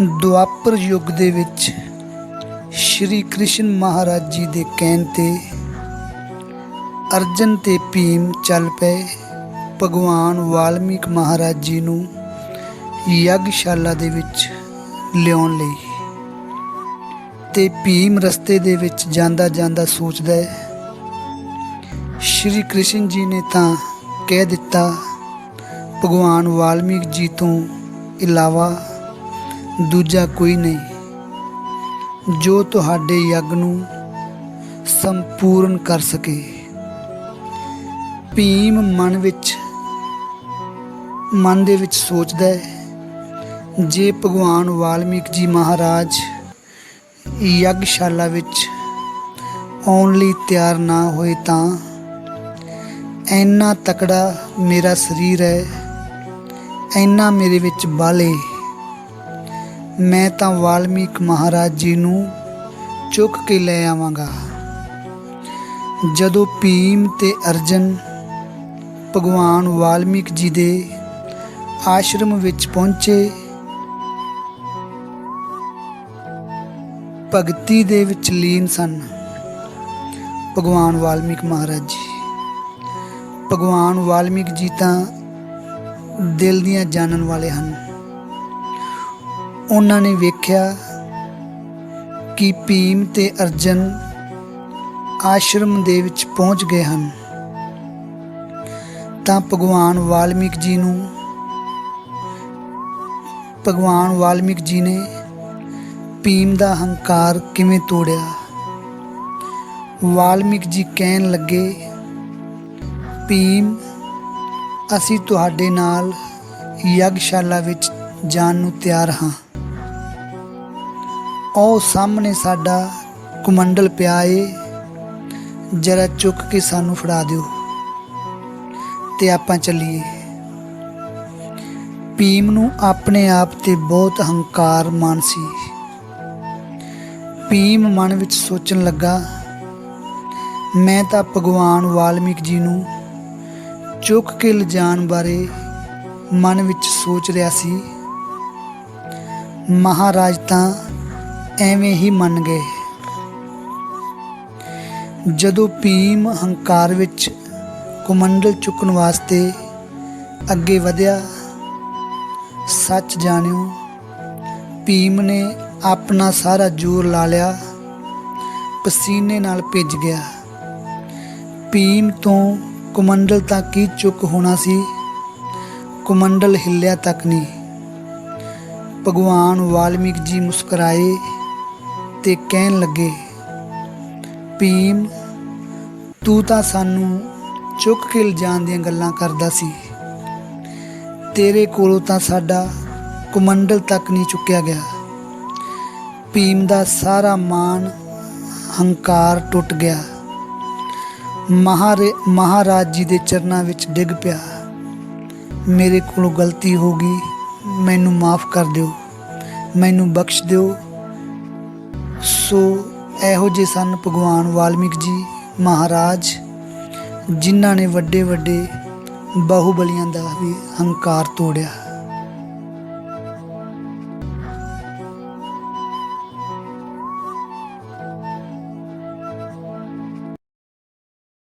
ਦੁਆਪਰ ਯੁੱਗ ਦੇ ਵਿੱਚ ਸ਼੍ਰੀ ਕ੍ਰਿਸ਼ਨ ਮਹਾਰਾਜ ਜੀ ਦੇ ਕਹਿਣ ਤੇ ਅਰਜਨ ਤੇ ਭੀਮ ਚੱਲ ਪਏ। ਭਗਵਾਨ ਵਾਲਮੀਕ ਮਹਾਰਾਜ ਜੀ ਨੂੰ ਯਗਸ਼ਾਲਾ ਦੇ ਵਿੱਚ ਲਿਆਉਣ ਲਈ। ਤੇ ਭੀਮ ਰਸਤੇ ਦੇ ਵਿੱਚ ਜਾਂਦਾ ਜਾਂਦਾ ਸੋਚਦਾ ਹੈ, ਸ਼੍ਰੀ ਕ੍ਰਿਸ਼ਨ ਜੀ ਨੇ ਤਾਂ ਕਹਿ ਦਿੱਤਾ, ਭਗਵਾਨ ਵਾਲਮੀਕ ਜੀ ਤੋਂ ਇਲਾਵਾ ਦੂਜਾ ਕੋਈ ਨਹੀਂ। ਜੋ ਤੁਹਾਡੇ ਯੱਗ ਨੂੰ ਸੰਪੂਰਨ ਕਰ ਸਕੇ। ਭੀਮ ਮਨ ਵਿੱਚ, ਮਨ ਦੇ ਵਿੱਚ ਸੋਚਦਾ ਹੈ, ਜੇ ਭਗਵਾਨ ਵਾਲਮੀਕ ਜੀ ਮਹਾਰਾਜ ਯੱਗਸ਼ਾਲਾ ਵਿੱਚ ਆਉਣ ਲਈ ਤਿਆਰ ਨਾ ਹੋਏ ਤਾਂ ਇੰਨਾ ਤਕੜਾ ਮੇਰਾ ਸਰੀਰ ਹੈ, ਇੰਨਾ ਮੇਰੇ ਵਿੱਚ ਬਲ ਹੈ। ਮੈਂ ਤਾਂ ਵਾਲਮੀਕ ਮਹਾਰਾਜ ਜੀ ਨੂੰ ਚੁੱਕ ਕੇ ਲੈ ਆਵਾਂਗਾ। ਜਦੋਂ ਭੀਮ ਤੇ ਅਰਜਨ ਭਗਵਾਨ ਵਾਲਮੀਕ ਜੀ ਦੇ ਆਸ਼ਰਮ ਵਿੱਚ ਪਹੁੰਚੇ, ਭਗਤੀ ਦੇ ਵਿੱਚ ਲੀਨ ਸਨ ਭਗਵਾਨ ਵਾਲਮੀਕ ਮਹਾਰਾਜ ਜੀ। ਭਗਵਾਨ ਵਾਲਮੀਕ ਜੀ ਤਾਂ ਦਿਲ ਦੀਆਂ ਜਾਣਨ ਵਾਲੇ ਹਨ। ਉਹਨਾਂ ਨੇ ਵੇਖਿਆ ਕਿ ਭੀਮ ਤੇ ਅਰਜਨ ਆਸ਼ਰਮ ਦੇ ਵਿੱਚ ਪਹੁੰਚ ਗਏ ਹਨ। ਤਾਂ ਭਗਵਾਨ ਵਾਲਮੀਕ ਜੀ ਨੂੰ, ਭਗਵਾਨ ਵਾਲਮੀਕ ਜੀ ਨੇ ਭੀਮ ਦਾ ਹੰਕਾਰ ਕਿਵੇਂ ਤੋੜਿਆ? ਵਾਲਮੀਕ ਜੀ ਕਹਿਣ ਲੱਗੇ, ਭੀਮ, ਅਸੀਂ ਤੁਹਾਡੇ ਨਾਲ ਯੱਗਸ਼ਾਲਾ ਵਿੱਚ ਜਾਣ ਨੂੰ ਤਿਆਰ ਹਾਂ। ਉਹ ਸਾਹਮਣੇ ਸਾਡਾ ਕੁਮੰਡਲ ਪਿਆ ਏ। ਜਰਾ ਚੁੱਕ ਕੇ ਸਾਨੂੰ ਫੜਾ ਦਿਓ ਤੇ ਆਪਾਂ ਚੱਲੀਏ। ਭੀਮ ਨੂੰ ਆਪਣੇ ਆਪ ਤੇ ਬਹੁਤ ਹੰਕਾਰ ਮਾਨ ਸੀ। ਭੀਮ ਮਨ ਵਿੱਚ ਸੋਚਣ ਲੱਗਾ, ਮੈਂ ਤਾਂ ਭਗਵਾਨ ਵਾਲਮੀਕ ਜੀ ਨੂੰ ਚੁੱਕ ਕੇ ਲਿਜਾਣ ਬਾਰੇ ਮਨ ਵਿੱਚ ਸੋਚ ਰਿਹਾ ਸੀ। ਮਹਾਰਾਜ ਤਾਂ ਐਵੇਂ ਹੀ ਮੰਨ ਗਏ। ਜਦੋਂ ਭੀਮ ਹੰਕਾਰ ਵਿੱਚ ਕੁਮੰਡਲ ਚੁੱਕਣ ਵਾਸਤੇ ਅੱਗੇ ਵਧਿਆ, ਸੱਚ ਜਾਣਿਓ, ਭੀਮ ਨੇ ਆਪਣਾ ਸਾਰਾ ਜ਼ੋਰ ਲਾ ਲਿਆ, ਪਸੀਨੇ ਨਾਲ ਭਿੱਜ ਗਿਆ। ਭੀਮ ਤੋਂ ਕੁਮੰਡਲ ਤਾਂ ਕੀ ਚੁੱਕ ਹੋਣਾ ਸੀ, ਕੁਮੰਡਲ ਹਿੱਲਿਆ ਤੱਕ ਨਹੀਂ। ਭਗਵਾਨ ਵਾਲਮੀਕ ਜੀ ਮੁਸਕਰਾਏ ਤੇ ਕਹਿਣ ਲੱਗੇ, ਭੀਮ, ਤੂੰ ਤਾਂ ਸਾਨੂੰ ਚੁੱਕ ਕੇ ਲਿਜਾਣ ਦੀਆਂ ਗੱਲਾਂ ਕਰਦਾ ਸੀ। ਤੇਰੇ ਕੋਲੋਂ ਤਾਂ ਸਾਡਾ ਕੁਮੰਡਲ ਤੱਕ ਨਹੀਂ ਚੁੱਕਿਆ ਗਿਆ। ਭੀਮ ਦਾ ਸਾਰਾ ਮਾਨ ਹੰਕਾਰ ਟੁੱਟ ਗਿਆ। ਮਹਾਰੇ, ਮਹਾਰਾਜ ਜੀ ਦੇ ਚਰਨਾਂ ਵਿੱਚ ਡਿੱਗ ਪਿਆ। ਮੇਰੇ ਕੋਲੋਂ ਗਲਤੀ ਹੋ ਗਈ, ਮੈਨੂੰ ਮਾਫ ਕਰ ਦਿਓ। ਮੈਨੂੰ ਬਖਸ਼ ਦਿਓ। ਸੋ ਇਹੋ ਜਿਹੇ ਸਨ ਭਗਵਾਨ ਵਾਲਮੀਕ ਜੀ ਮਹਾਰਾਜ, ਜਿਨ੍ਹਾਂ ਨੇ ਵੱਡੇ ਵੱਡੇ ਬਾਹੂਬਲੀਆਂ ਦਾ ਵੀ ਹੰਕਾਰ ਤੋੜਿਆ।